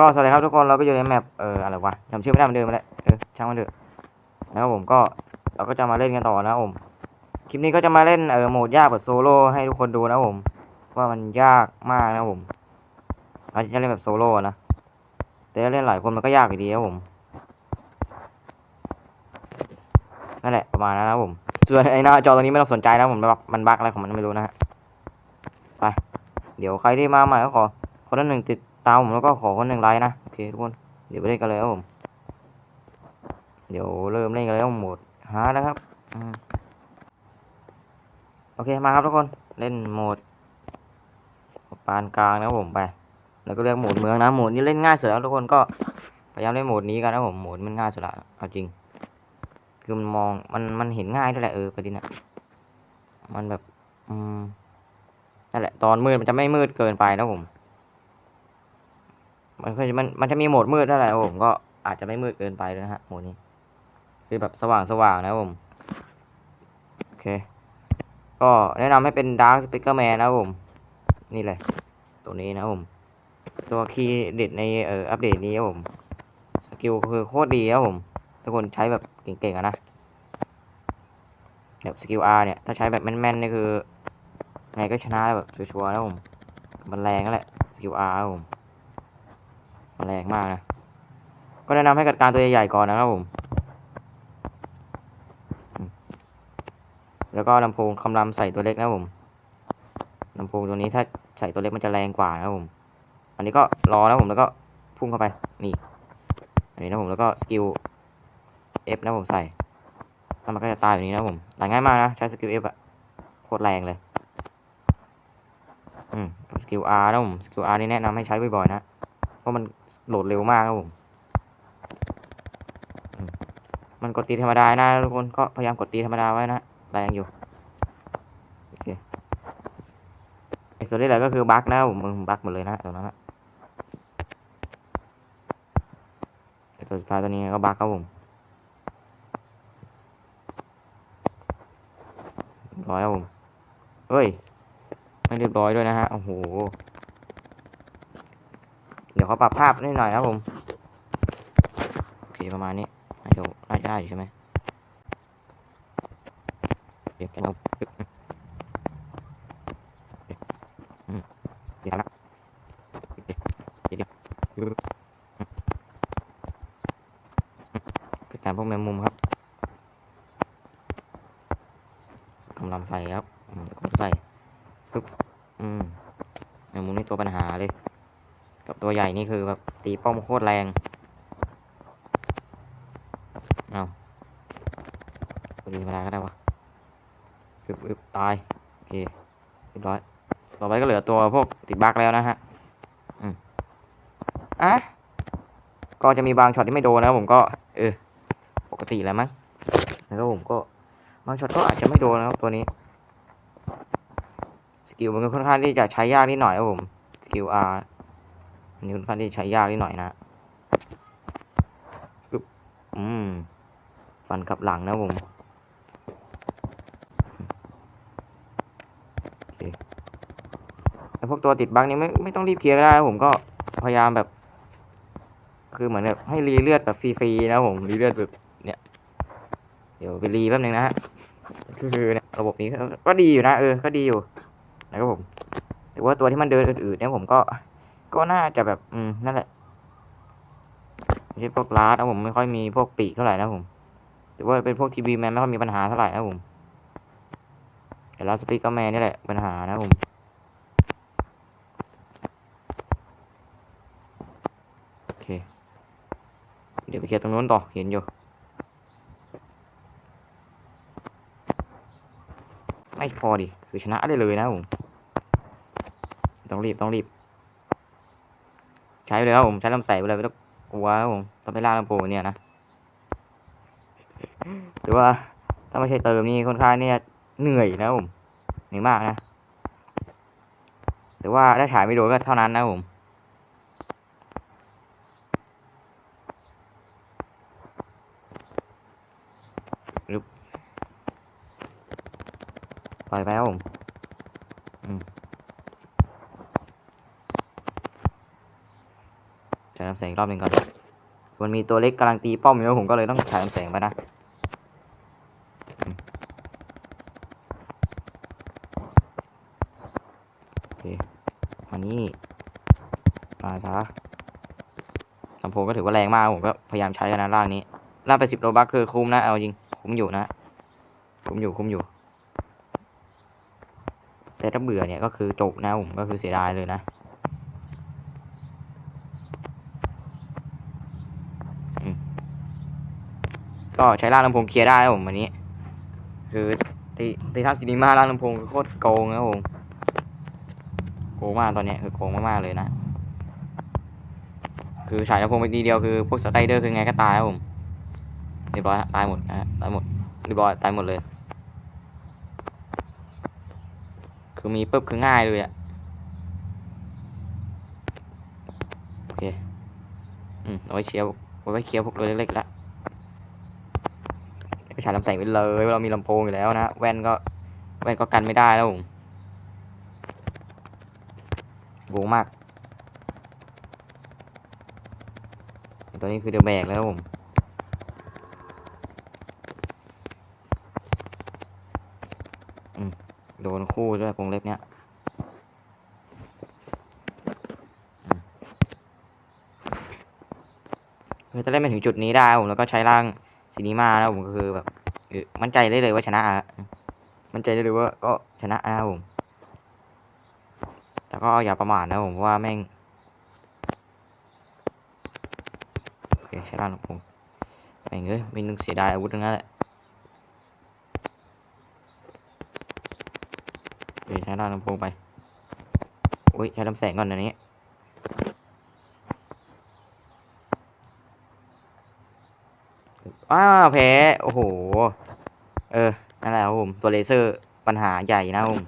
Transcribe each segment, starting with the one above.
ก็สวัสดีครับทุกคนเราก็อยู่ในแมปเอออะไรวะจำชื่อไม่ได้เหมือนเดิมไปแล้วเออช่างมันเถอะนะครับผมก็เราก็จะมาเล่นกันต่อนะผมคลิปนี้ก็จะมาเล่นเออโหมดยากแบบโซโล่ให้ทุกคนดูนะผมว่ามันยากมากนะผมเราจะเล่นแบบโซโล่นะแต่เล่นหลายคนมันก็ยากอยู่ดีครับผมนั่นแหละประมาณนั้นนะผมส่วนไอ้หน้าจอตรงนี้ไม่ต้องสนใจนะผมมันบักมันบักอะไรของมันไม่รู้นะฮะไปเดี๋ยวใครที่มาใหม่ก็ขอคนละหนึ่งติด ตามผมแล้วก็ขอคนหนึ่งไลค์นะ โอเคทุกคน เดี๋ยวไปเล่นกันเลยครับผม เดี๋ยวเริ่มเล่นกันเลยครับโหมดฮาร์ดนะครับอโอเคมาครับทุกคนเล่นโหมดปานกลางนะครับผมไป แล้วก็เลือกโหมดเมืองนะโหมดนี้เล่นง่ายสุดแล้วทุกคนก็พยายามเล่นโหมดนี้กันนะผมโหมดมันง่ายสุดละเอาจริง คือมันมองมันมันเห็นง่ายด้วยแหละเออประเด็นน่ะมันแบบอืมนั่นแหละตอนมืดมันจะไม่มืดเกินไปนะผม มันก็มันมันจะมีโหมดมืดเท่าไหร่ผมก็อาจจะไม่มืดเกินไปเลยนะฮะโหมดนี้ คือแบบสว่างสว่างนะผมโอเค ก็แนะนำให้เป็น Dark Speaker Man นะผม นี่เลย ตัวนี้นะผม ตัวคีย์เด็ดในเอ่ออัปเดตนี้ครับผมสกิลคือโคตรดีครับผมทุกคนใช้แบบเก่งๆอะนะแบบสกิล R เนี่ย ถ้าใช้แบบแม่นๆนี่คือ ไงก็ชนะแบบชัวร์ๆนะผม มันแรงนั่นแหละสกิล R ครับผม แรงมากนะ ก็แนะนำให้จัดการตัวใหญ่ๆก่อนนะครับผม แล้วก็ลำโพงคำรามใส่ตัวเล็กนะผมลำโพงตัวนี้ถ้าใส่ตัวเล็กมันจะแรงกว่านะผม อันนี้ก็รอนะผมแล้วก็พุ่งเข้าไป นี่ อันนี้นะผมแล้วก็สกิล F นะผมใส่แล้วมันก็จะตายแบบนี้นะผมตายง่ายมากนะใช้สกิล F อะโคตรแรงเลย อืมสกิล R นะผม สกิล R นี่แนะนำให้ใช้บ่อยๆนะ ราะมันโหลดเร็วมากครับผมมันกดตีธรรมดานะทุกคนก็พยายามกดตีธรรมดาไว้นะแรงอยู่โอเคส่วนที่เหลือก็คือบั๊กนะผมมึงบั๊กหมดเลยนะตรงนั้นนะไอ้ตัวสุดท้ายตัวนี้ก็บั๊กครับผมร้อยครับผมเฮ้ย ไม่เรียบร้อยด้วยนะฮะ โอ้โห เดี๋ยวเขาปรับภาพนิดหน่อยนะผม โอเคประมาณนี้น่าจะน่าจะได้ใช่ไหมเดี๋ยวกันเอาปึ๊บอืมเดี๋ยวนะเดี๋ยวเดี๋ยวปึ๊บอืมเกิดการพวกแมงมุมครับกำลังใส่ครับอืมเดี๋ยวกำลังใส่ปึ๊บอืมแมงมุมนี่ตัวปัญหาเลย กับตัวใหญ่นี่คือแบบตีป้อมโคตรแรงเอาตัวนี้ธรรมดาก็ได้วะอึบอึบตาย โอเคเรียบร้อย ต่อไปก็เหลือตัวพวกติดบั๊กแล้วนะฮะ อืมอะก็จะมีบางช็อตที่ไม่โดนนะผมก็ เออ ปกติแล้วมั้งแล้วผมก็บางช็อตก็อาจจะไม่โดนนะครับตัวนี้ สกิลมันก็ค่อนข้างที่จะใช้ยากนิดหน่อยครับผม สกิล R อันนี้ค่อนข้างที่ใช้ยากนิดหน่อยนะปึ๊บอืมฟันกลับหลังนะผมโอเคแต่พวกตัวติดบั๊กนี้ไม่ไม่ต้องรีบเคลียร์ก็ได้ผมก็พยายามแบบ คือเหมือนแบบให้รีเลือดแบบฟรีๆนะผมรีเลือดแบบเนี่ยเดี๋ยวไปรีแป๊บนึงนะฮะคือเนี่ยระบบนี้ก็ก็ดีอยู่นะเออก็ดีอยู่นะครับผมแต่ว่าตัวที่มันเดินอืดๆเนี่ยผมก็ ก็น่าจะแบบ อืม นั่นแหละไม่ใช่พวกลาดนะผมไม่ค่อยมีพวกปีกเท่าไหร่นะผมแต่ว่าเป็นพวกทีวีแมนไม่ค่อยมีปัญหาเท่าไหร่นะผมแต่ลาสปีกแมนนี่แหละปัญหานะผมโอเค เดี๋ยวไปเคลียร์ตรงนู้นต่อ เห็นอยู่ ไม่พอดิ คือชนะได้เลยนะผม ต้องรีบ ต้องรีบ ใช้ไปเลยครับผมใช้ลำใส่ไปเลยไม่ต้องกลัวครับผมต้องไปล่าลำโพงเนี่ยนะแต่ว่าถ้าไม่ใช่เติมนี่ค่อนข้างเนี่ยเหนื่อยนะผมเหนื่อยมากนะแต่ว่าถ้ฉายไม่โดนก็เท่านั้นนะผมปล่อยไปครับผมอืม ฉายลำแสงอีกรอบหนึ่งก่อน มันมีตัวเล็กกำลังตีป้อมอยู่ผมก็เลยต้องฉายลำแสงไปนะอืมโอเคมานี่มาช้าลำโพงก็ถือว่าแรงมากผมก็พยายามใช้กันนะร่างนี้ร่างไปสิบโลบัคคือคุ้มนะเอาจริงคุ้มอยู่นะคุ้มอยู่คุ้มอยู่ แต่ถ้าเบื่อเนี่ยก็คือจบนะผมก็คือเสียดายเลยนะ ก็ใช้ล่างลำโพงเคลียร์ได้ครับผมวันนี้ คือตีตีท่าซีนีมาล่างลำโพงคือโคตรโกงนะครับผมโกงมากตอนนี้คือโกงมากๆเลยนะ คือฉายลำโพงไปทีเดียวคือพวกสไตเดอร์คือไงก็ตายครับผมเรียบร้อยตายหมดนะตายหมดเรียบร้อยตายหมดเลย คือมีปุ๊บคือง่ายเลยอะโอเค อืมเอาไว้เชียร์เอาไว้เคลียร์พวกตัวเล็กๆแล้ วก็ฉายลำแสงไปเลยเรามีลำโพงอยู่แล้วนะ แว่นก็แว่นก็กันไม่ได้แล้วผมโวงมาก ตัวนี้คือเดือแบกแล้วผมโดนคู่ด้วยกรงเล็บเนี้ยอืมคือถ้าเล่นมาถึงจุดนี้ได้ผมแล้วก็ใช้ร่าง ซีนีมาแล้วผมก็คือแบบมั่นใจได้เลยว่าชนะมั่นใจได้เลยว่าก็ชนะนะครับผมแต่ก็อย่าประมาทนะผมว่าแม่งโอเคใช้ร่างของผมแม่งเอ้ยไม่นึกเสียดายอาวุธงนั้นแหละใช้ร่างลำโพงไปโอ้ยใช้ลำแสงก่อนอันนี้ อ้าวแพ้โอ้โห เออนั่นแหละครับผมตัวเลเซอร์ปัญหาใหญ่นะครับผม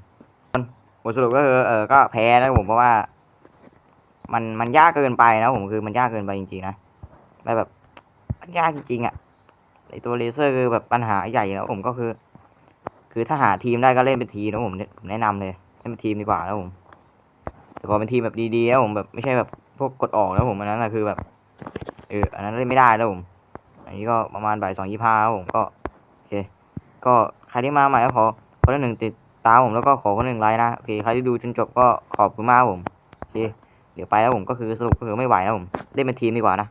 บทสรุปก็คือเออก็แพ้นะครับผมเพราะว่า มันมันยากเกินไปนะผมคือมันยากเกินไปจริงๆนะไม่แบบมันยากจริงๆอะ่ะไอตัวเลเซอร์คือแบบปัญหาใหญ่แล้วผมก็คือ คือถ้าหาทีมได้ก็เล่นเป็นทีมนะผมผมแนะนำเลยเล่นเป็นทีมดีกว่าแล้วผม แต่ขอเป็นทีมแบบดีๆนะผมแบบไม่ใช่แบบพวกกดออกแล้วผมอันนั้นนะคือแบบเอออันนั้นเล่นไม่ได้แล้วผม อันนี้ก็ประมาณบ่ายสองยี่ห้าครับผมก็โอเค ก็ใครที่มาใหม่ก็ขอคนละหนึ่งติดตามผมแล้วก็ขอคนหนึ่งไลค์นะโอเคใครที่ดูจนจบก็ขอบคุณมากครับผมโอเคเดี๋ยวไปแล้วผมก็คือสรุปก็คือไม่ไหวแล้วผมเล่นเป็นทีมดีกว่านะ